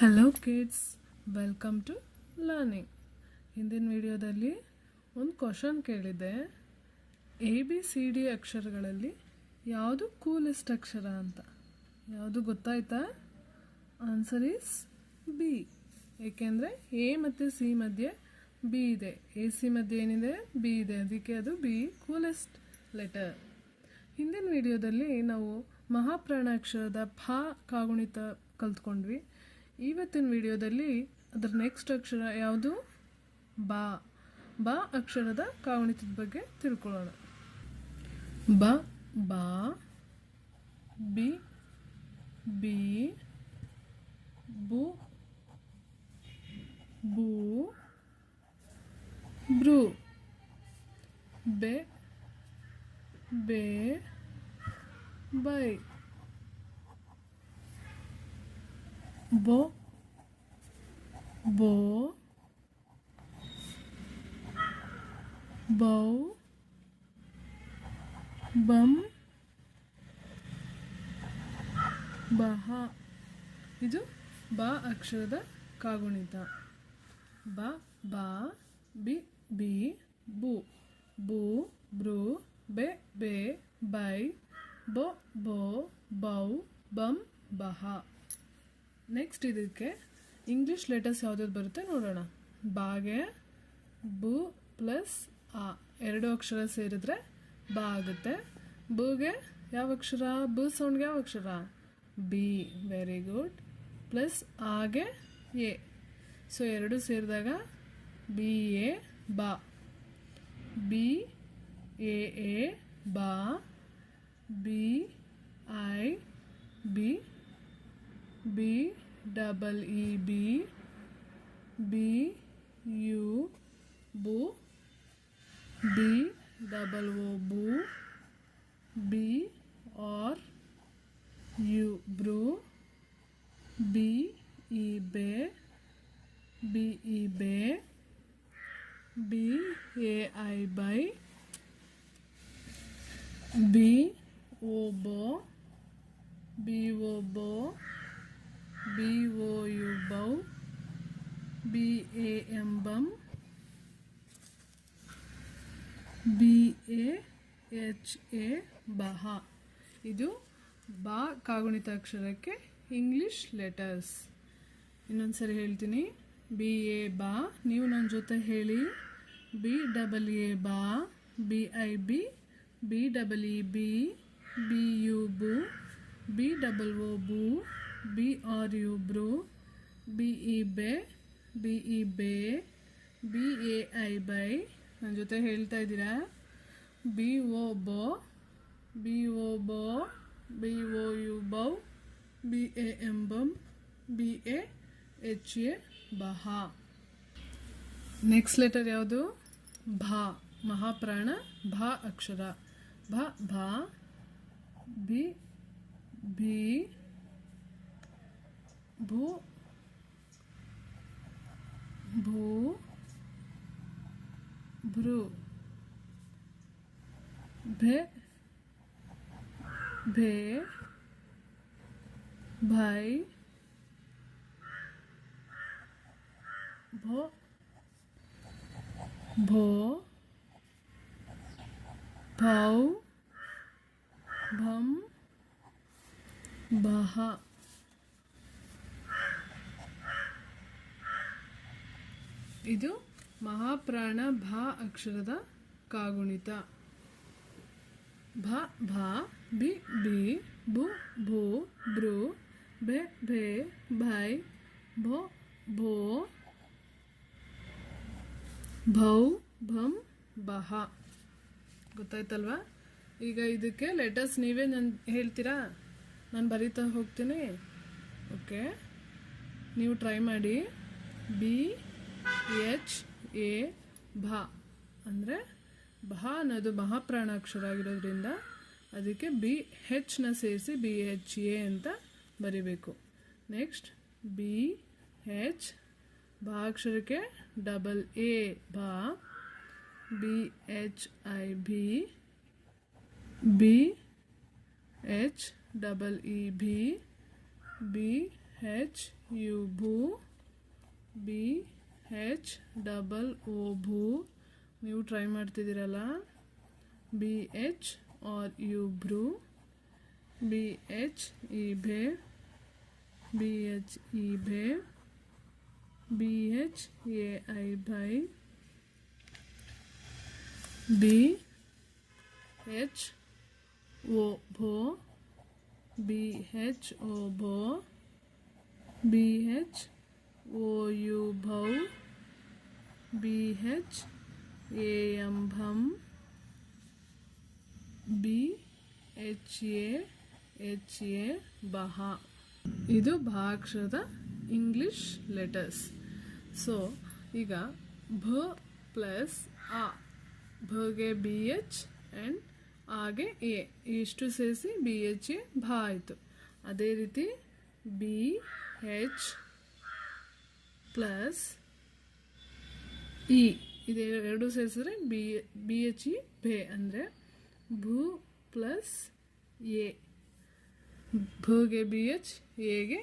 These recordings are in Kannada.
Hello kids welcome to learning ಹಿಂದಿನ ವಿಡಿಯೋದಲ್ಲಿ ಒಂದು ಕ್ವಶನ್ ಕೇಳಿದ್ದೆ. ಎ ಬಿ ಸಿ ಡಿ ಅಕ್ಷರಗಳಲ್ಲಿ ಯಾವುದು ಕೂಲೆಸ್ಟ್ ಅಕ್ಷರ ಅಂತ? ಯಾವುದು ಗೊತ್ತಾಯ್ತಾ? ಆನ್ಸರ್ ಈಸ್ ಬಿ ಏಕೆಂದರೆ ಎ ಮತ್ತು ಸಿ ಮಧ್ಯೆ ಬಿ ಇದೆ. ಎ ಸಿ ಮಧ್ಯೆ ಏನಿದೆ? ಬಿ ಇದೆ. ಅದಕ್ಕೆ ಅದು ಬಿ ಕೂಲೆಸ್ಟ್ ಲೆಟರ್ ಹಿಂದಿನ ವಿಡಿಯೋದಲ್ಲಿ ನಾವು ಮಹಾಪ್ರಾಣಾಕ್ಷರದ ಫ ಕಾಗುಣಿತ ಕಲ್ತ್ಕೊಂಡ್ವಿ. ಇವತ್ತಿನ ವಿಡಿಯೋದಲ್ಲಿ ಅದರ ನೆಕ್ಸ್ಟ್ ಅಕ್ಷರ ಯಾವುದು? ಬಾ. ಬಾ ಅಕ್ಷರದ ಕಾವಣಿತದ ಬಗ್ಗೆ ತಿಳ್ಕೊಳ್ಳೋಣ. ಬ, ಬಾ, ಬಿ ಬಿ, ಬು, ಬೂ, ಬ್ರೂ. ಬೆ, ಬೇ, ಬೈ. ಬೊ ಬೋ ಬೌ ಬಂ ಬಹ ಇದು ಬ ಅಕ್ಷರದ ಕಾಗುಣಿತ. ಬ, ಬಾ, ಬಿ ಬಿ, ಬು. ಬು, ಬ್ರು, ಬೆ ಬೆ, ಬೈ, ಬೊ, ಬೋ, ಬೌ, ಬಂ, ಬಹ. ನೆಕ್ಸ್ಟ್ ಇದಕ್ಕೆ ಇಂಗ್ಲೀಷ್ ಲೆಟರ್ಸ್ ಯಾವ್ದಾದ್ರು ಬರುತ್ತೆ ನೋಡೋಣ. ಬಾಗೆ, ಬು ಪ್ಲಸ್ ಆ. ಎರಡು ಅಕ್ಷರ ಸೇರಿದ್ರೆ ಬಾ ಆಗುತ್ತೆ. ಬುಗೆ ಯಾವ ಅಕ್ಷರ? ಬು ಸೌಂಡ್ಗೆ ಯಾವ ಅಕ್ಷರ? ಬಿ. ವೆರಿ ಗುಡ್ ಪ್ಲಸ್ ಆಗೆ ಎ. ಸೊ ಎರಡು ಸೇರಿದಾಗ ಬಿ, ಎ, ಬಾ. ಬಿ, ಎ ಎ, ಬಾ. B, I, B. B double E B B U ಬು ಬಿ ಡಬಲ್ ಒ ಬು ಬಿ ಆರ್ ಯು ಬ್ರೂ ಬಿ ಇ ಬೆ ಬಿ ಇ ಬೆ ಬಿ ಎ ಐ ಬೈ ಬಿ ಓ ಬೋ ಬಿ ಓ ಬೋ ಬಿ ಓ ಯು ಬೌ ಬಿ ಎ ಎಂ ಬಂ ಬಿ ಎ ಎಚ್ ಎ ಬಹ ಇದು ಬಾ ಕಾಗುಣಿತ ಅಕ್ಷರಕ್ಕೆ ಇಂಗ್ಲಿಷ್ ಲೆಟರ್ಸ್ ಇನ್ನೊಂದ್ಸರಿ ಹೇಳ್ತೀನಿ ಬಿ ಎ ಬಾ ನೀವು ನನ್ನ ಜೊತೆ ಹೇಳಿ ಬಿ ಡಬಲ್ ಎ ಬಾ B I B B double E B B U ಬು ಬಿ ಡಬಲ್ ಒ ಬು ಬಿ ಆರ್ ಯು ಬ್ರೂ ಬಿ ಇ ಬೆ ಬಿ ಇ ಬೆ ಬಿ ಎ ಐ ಬೈ ನನ್ನ ಜೊತೆ ಹೇಳ್ತಾ ಇದ್ದೀರಾ? ಬಿ ಓ ಬೋ ಬಿ ಓ ಬೋ ಬಿ ಓ ಯು ಬೌ ಬಿ ಎ ಎಂ ಬಂ ಬಿ ಎ ಎಚ್ ಎ ಬಹ ನೆಕ್ಸ್ಟ್ ಲೆಟರ್ ಯಾವುದು? ಭಾ, ಮಹಾಪ್ರಾಣ, ಭಾ ಅಕ್ಷರ. ಭ, ಭಾ, ಬಿ ಬಿ ಭೂ ಭೂ ಭ್ರೂ ಭೆ ಭೇ ಭಾಯ್ ಭೋ ಭೋ ಭೌ ಭಂ ಬಹ ಇದು ಮಹಾಪ್ರಾಣ ಭಾ ಅಕ್ಷರದ ಕಾಗುಣಿತ. ಭ, ಭಾ ಬಿ ಬಿ ಬು ಭೂ ಬ್ರು ಭೆ ಭೆ, ಭೈ, ಭೋ ಭೋ, ಭೌ, ಭಂ, ಬಹ. ಗೊತ್ತಾಯ್ತಲ್ವಾ? ಈಗ ಇದಕ್ಕೆ ಲೆಟರ್ಸ್ ನೀವೇ ನನ್ ಹೇಳ್ತೀರಾ? ನಾನು ಬರೀತಾ ಹೋಗ್ತೀನಿ. ಓಕೆ ನೀವು ಟ್ರೈ ಮಾಡಿ. ಬಿ ಎಚ್, ಎ, ಭಾ. ಅಂದರೆ ಭಾ ಅನ್ನೋದು ಮಹಾಪ್ರಾಣಾಕ್ಷರ ಆಗಿರೋದ್ರಿಂದ ಅದಕ್ಕೆ ಬಿ ಹೆಚ್ನ ಸೇರಿಸಿ ಬಿ ಎಚ್ ಎ ಅಂತ ಬರಿಬೇಕು. ನೆಕ್ಸ್ಟ್, ಬಿ, ಹೆಚ್ ಭಾ ಅಕ್ಷರಕ್ಕೆ ಡಬಲ್ ಎ, ಭಾ. B H I B B H double E B B, H, U, ಭೂ. ಬಿ ಹೆಚ್ ಡಬಲ್ ಓ ಭೂ ನೀವು ಟ್ರೈ ಮಾಡ್ತಿದ್ದೀರಲ್ಲ? ಬಿ ಎಚ್ ಆರ್ ಯು ಭ್ರೂ ಬಿ ಎಚ್ ಈ ಭೇ ಬಿ ಎಚ್ ಈ ಭೇ ಬಿ ಎಚ್ ಎ ಐ ಭೈ ಬಿ ಎಚ್ ಓ ಭೋ ಬಿ ಎಚ್ ಓ ಭೋ ಬಿ ಎಚ್ ಓ ಯು ಭೌ B H M ಭಂ B H A H A ಬಹ. ಇದು ಭಾಕ್ಷದ ಇಂಗ್ಲಿಷ್ ಲೆಟರ್ಸ್. ಸೊ ಈಗ ಭ ಪ್ಲಸ್ ಆ, ಭಗೆ ಬಿ ಎಚ್ ಆ್ಯಂಡ್ ಆಗೆ ಎ, ಇಷ್ಟು ಸೇರಿಸಿ ಬಿ ಎಚ್ ಎ ಭ ಆಯಿತು. ಅದೇ ರೀತಿ ಬಿ ಹೆಚ್ ಪ್ಲಸ್ ಇ, ಇದೆ ಎರಡು ಸೇರಿಸಿದ್ರೆ ಬಿ ಬಿ ಎಚ್ ಇ, ಭೆ, ಅಂದರೆ ಭೂ ಪ್ಲಸ್ ಎ. ಭೂಗೆ ಬಿ ಎಚ್, ಎಗೆ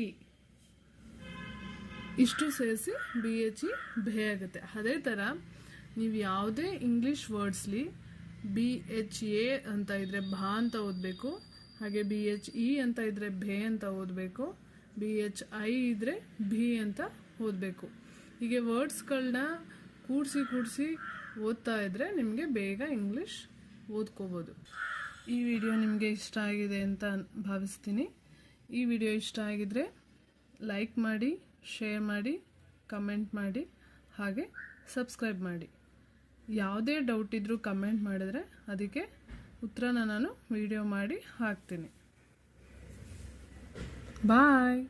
ಇ. ಇಷ್ಟು ಸೇರಿಸಿ ಬಿ ಎಚ್ ಇ, ಭೆ ಆಗುತ್ತೆ. ಅದೇ ಥರ ನೀವು ಯಾವುದೇ ಇಂಗ್ಲೀಷ್ ವರ್ಡ್ಸ್ಲಿ ಬಿ ಎಚ್ ಎ ಅಂತ ಇದ್ದರೆ ಭಾ ಅಂತ ಓದಬೇಕು, ಹಾಗೆ ಬಿ ಎಚ್ ಇ ಅಂತ ಇದ್ದರೆ ಭೆ ಅಂತ ಓದಬೇಕು ಬಿ ಎಚ್ ಐ ಇದ್ದರೆ ಬಿ ಅಂತ ಓದಬೇಕು. ಹೀಗೆ ವರ್ಡ್ಸ್ಗಳನ್ನ ಕೂಡಿಸಿ ಕೂಡಿಸಿ ಓದ್ತಾ ಇದ್ದರೆ ನಿಮಗೆ ಬೇಗ ಇಂಗ್ಲೀಷ್ ಓದ್ಕೋಬೋದು. ಈ ವಿಡಿಯೋ ನಿಮಗೆ ಇಷ್ಟ ಆಗಿದೆ ಅಂತ ಭಾವಿಸ್ತೀನಿ. ಈ ವಿಡಿಯೋ ಇಷ್ಟ ಆಗಿದ್ರೆ ಲೈಕ್ ಮಾಡಿ, ಶೇರ್ ಮಾಡಿ, ಕಮೆಂಟ್ ಮಾಡಿ, ಹಾಗೆ ಸಬ್ಸ್ಕ್ರೈಬ್ ಮಾಡಿ. ಯಾವುದೇ ಡೌಟ್ ಇದ್ದರೂ ಕಮೆಂಟ್ ಮಾಡಿದ್ರೆ ಅದಕ್ಕೆ ಉತ್ತರನ ನಾನು ವಿಡಿಯೋ ಮಾಡಿ ಹಾಕ್ತೀನಿ. Bye.